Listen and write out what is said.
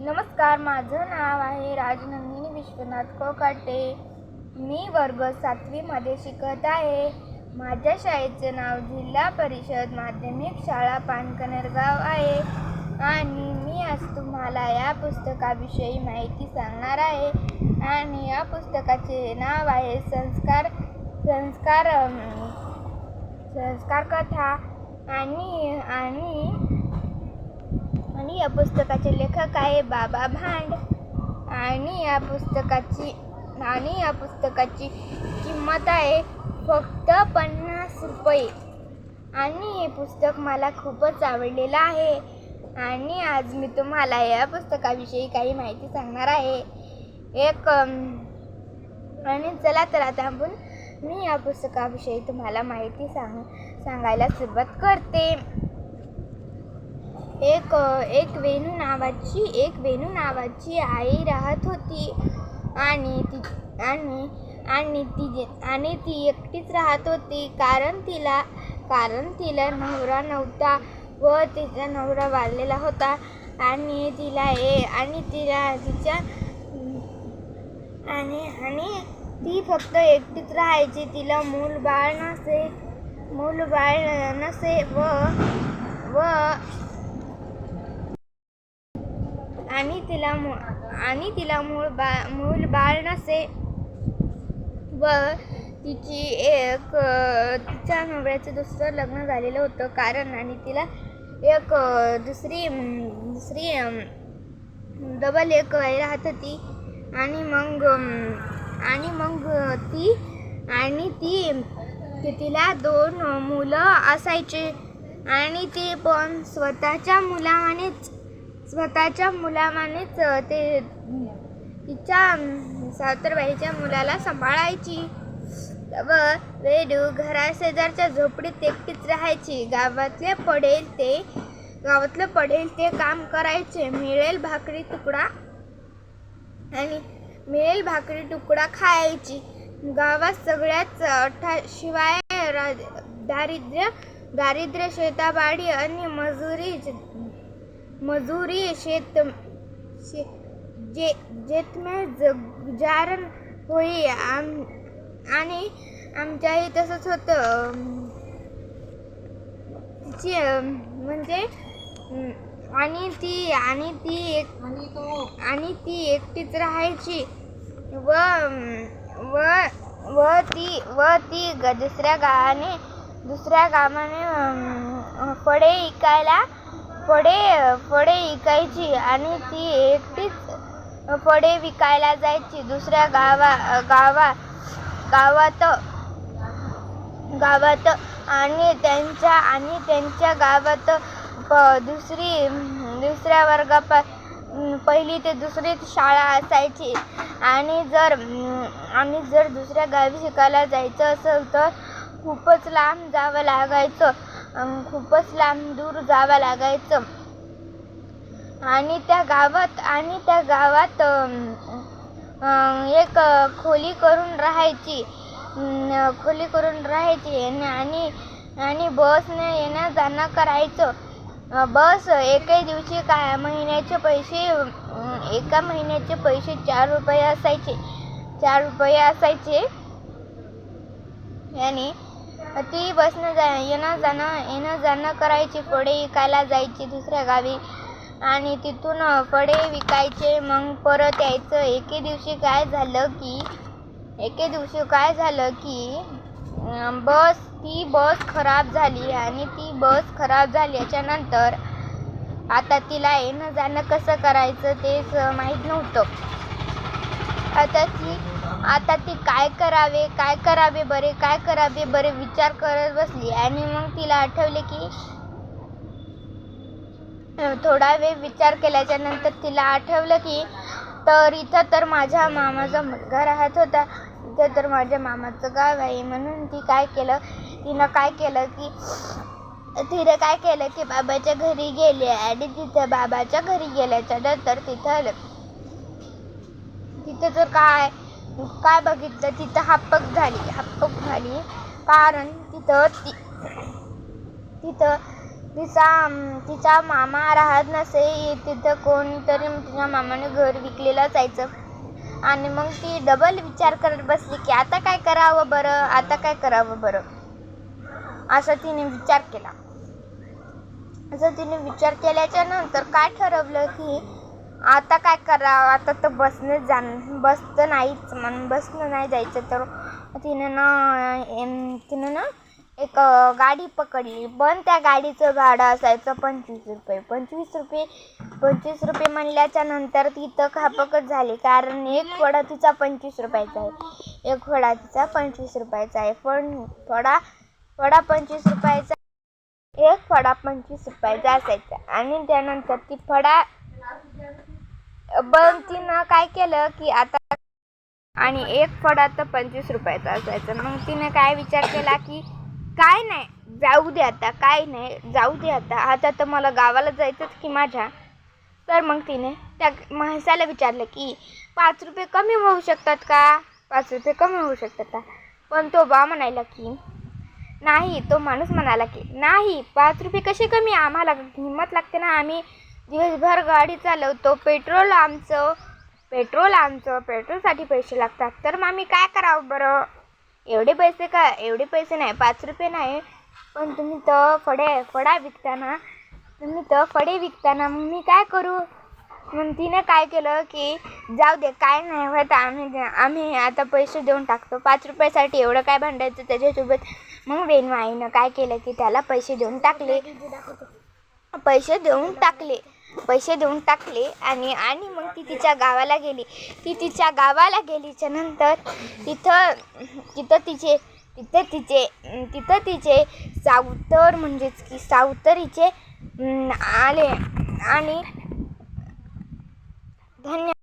नमस्कार माझं नाव आहे राजनंदिनी विश्वनाथ कोकाटे. मी वर्ग सातवीमध्ये शिकत आहे. माझ्या शाळेचे नाव जिल्हा परिषद माध्यमिक शाळा पानकनेरगाव आहे. आणि मी आज तुम्हाला या पुस्तकाविषयी माहिती सांगणार आहे. आणि या पुस्तकाचे नाव आहे संस्कार संस्कार संस्कार कथा आणि आणि आणि या पुस्तकाचे लेखक आहे बाबा भांड. आणि या पुस्तकाची आणि या पुस्तकाची किंमत आहे फक्त पन्नास रुपये. आणि हे पुस्तक मला खूपच आवडलेलं आहे. आणि आज मी तुम्हाला या पुस्तकाविषयी काही माहिती सांगणार आहे. एक आणि चला तर आता आपण मी या पुस्तकाविषयी तुम्हाला माहिती सांग सांगायला सुरुवात करते. एक एक वेणू नावाची एक वेणू नावाची आई राहत होती. आणि ती आणि आणि ती आणि ती एकटीच राहत होती. कारण तिला कारण तिला नवरा नव्हता व तिचा नवरा वारलेला होता. आणि तिला ए आणि तिला तिच्या आणि आणि ती फक्त एकटीच राहायची. तिला मूल बाळ नसे मूल बाळ नसे व व आणि तिला मू आणि तिला मूळ बा मूल बाळ नसे व तिची एक तिच्या नवऱ्याचं दुसरं लग्न झालेलं होतं. कारण आणि तिला एक दुसरी दुसरी डबल एक राहत होती. आणि मग आणि मग ती आणि ती तिला दोन मुलं असायचे. आणि ती पण स्वतःच्या मुलामानेच स्वतःच्या मुलामानेच ते तिच्या सावतरबाईच्या सावत्रबाईच्या मुलाला सांभाळायची. व वेडू घराशेजारच्या झोपडीत एकटीच राहायची. गावातले पडेल ते गावातलं पडेल ते काम करायचे. मिळेल भाकरी तुकडा आणि मिळेल भाकरी तुकडा खायची. गावात सगळ्याच अठा शिवाय रा दारिद्र्य दारिद्र्य शेताबाडी आणि मजुरी मजुरी शेत शे जे जेतमे गुजारण होई. आम आणि आमच्याही तसंच होतं. तिची म्हणजे आणि ती आणि ती एक आणि ती एकटीच राहायची. व व व ती व ती ग दुसऱ्या गावाने दुसऱ्या गावाने फळे इकायला फळे फळे विकायची आणि ती एकटीच फळे विकायला जायची. दुसऱ्या गावा गावा गावात गावात आणि त्यांच्या आणि त्यांच्या गावात प- दुसरी दुसऱ्या वर्गापा पहिली ते दुसरी शाळा असायची. आणि जर आणि जर दुसऱ्या गावी शिकायला जायचं असेल तर खूपच लांब जावं लागायचं. खूपच लांब दूर जावं लागायचं. आणि त्या गावात आणि त्या गावात एक खोली करून राहायची. खोली करून राहायची. आणि आणि बसने येणं जाणं करायचं बस एके दिवशी काय महिन्याचे पैसे एका महिन्याचे पैसे चार रुपये असायचे. चार रुपये असायचे. आणि ती बसनं जा येणं जाणं येणं जाणं करायची फळे विकायला जायची दुसऱ्या गावी. आणि तिथून फळे विकायचे मग परत यायचं. एके दिवशी काय झालं की एके दिवशी काय झालं की बस ती बस खराब झाली. आणि ती बस खराब झाल्याच्यानंतर आता तिला येणं जाणं कसं करायचं तेच माहीत नव्हतं. आता ती आता ती काय करावे काय करावे बरे काय करावे बरे विचार करत बसली आणि मग तिला आठवले की थोडा वेळ विचार केल्याच्यानंतर तिला आठवलं की तर इथं तर माझ्या मामाचा मुलगा राहत होता. इथं तर माझ्या मामाचं गाव आहे. म्हणून ती काय केलं तिनं काय केलं की तिनं काय केलं की बाबाच्या घरी गेले आणि तिथं बाबाच्या घरी गेल्याच्यानंतर तिथं तिथं तर काय काय बघितलं? तिथं हापक झाली हापक झाली. कारण तिथं ती तिथं तिचा तिचा मामा राहत नसे तिथं कोणतरी तिच्या मामाने घर विकलेलं जायचं. आणि मग ती डबल विचार करत बसली की आता काय करावं बरं? आता काय करावं बरं? असं तिने विचार केला. असं तिने विचार केल्याच्यानंतर काय ठरवलं की आता काय करावं? आता तर बसनं जाण बस तर नाहीच म्हणून बसनं नाही जायचं तर तिनं ना एम तिनं ना एक गाडी पकडली. पण त्या गाडीचं भाडं असायचं पंचवीस रुपये. पंचवीस रुपये पंचवीस रुपये म्हणल्याच्या नंतर तिथं खापकच झाली. कारण एक फळा तिचा पंचवीस रुपयाचा आहे. एक फळा तिचा पंचवीस रुपयाचा आहे. पण फळा फळा पंचवीस रुपयाचा एक फळा पंचवीस रुपयाचा असायचा. आणि त्यानंतर ती फळा तिनं काय केलं की आता आणि एक फळा तर पंचवीस रुपयाचा असायचा. मग तिने काय विचार केला की काय नाही जाऊ दे आता काय नाही जाऊ दे आता. आता तर मला गावाला जायचंच की माझ्या. तर मग तिने त्या म्हसाला विचारलं की पाच रुपये कमी होऊ शकतात का? पाच रुपये कमी होऊ शकतात का? पण तो बा म्हणायला की नाही तो माणूस म्हणाला की नाही पाच रुपये कसे कमी? आम्हाला हिंमत लागते ना आम्ही दिवसभर गाडी चालवतो पेट्रोल आमचं पेट्रोल आमचं पेट्रोलसाठी पैसे लागतात. तर मग आम्ही काय करावं बरं? एवढे पैसे का एवढे पैसे नाही पाच रुपये नाही. पण तुम्ही तर फडे फडा विकताना तुम्ही तर फडे विकताना मग मी काय करू? मग तिने काय केलं की जाऊ दे काय नाही होत आम्ही आम्ही आता पैसे देऊन टाकतो. पाच रुपयासाठी एवढं काय भांडायचं त्याच्यासोबत? मग वेणू आईनं काय केलं की त्याला पैसे देऊन टाकले. पैसे देऊन टाकले. पैसे देऊन टाकले आणि आणि मग ती तिच्या गावाला गेली. ती तिच्या गावाला गेलीच्या नंतर तिथं तिथं तिचे तिथं तिचे तिथं तिचे सावतर म्हणजेच की सावतरीचे आले. आणि धन्य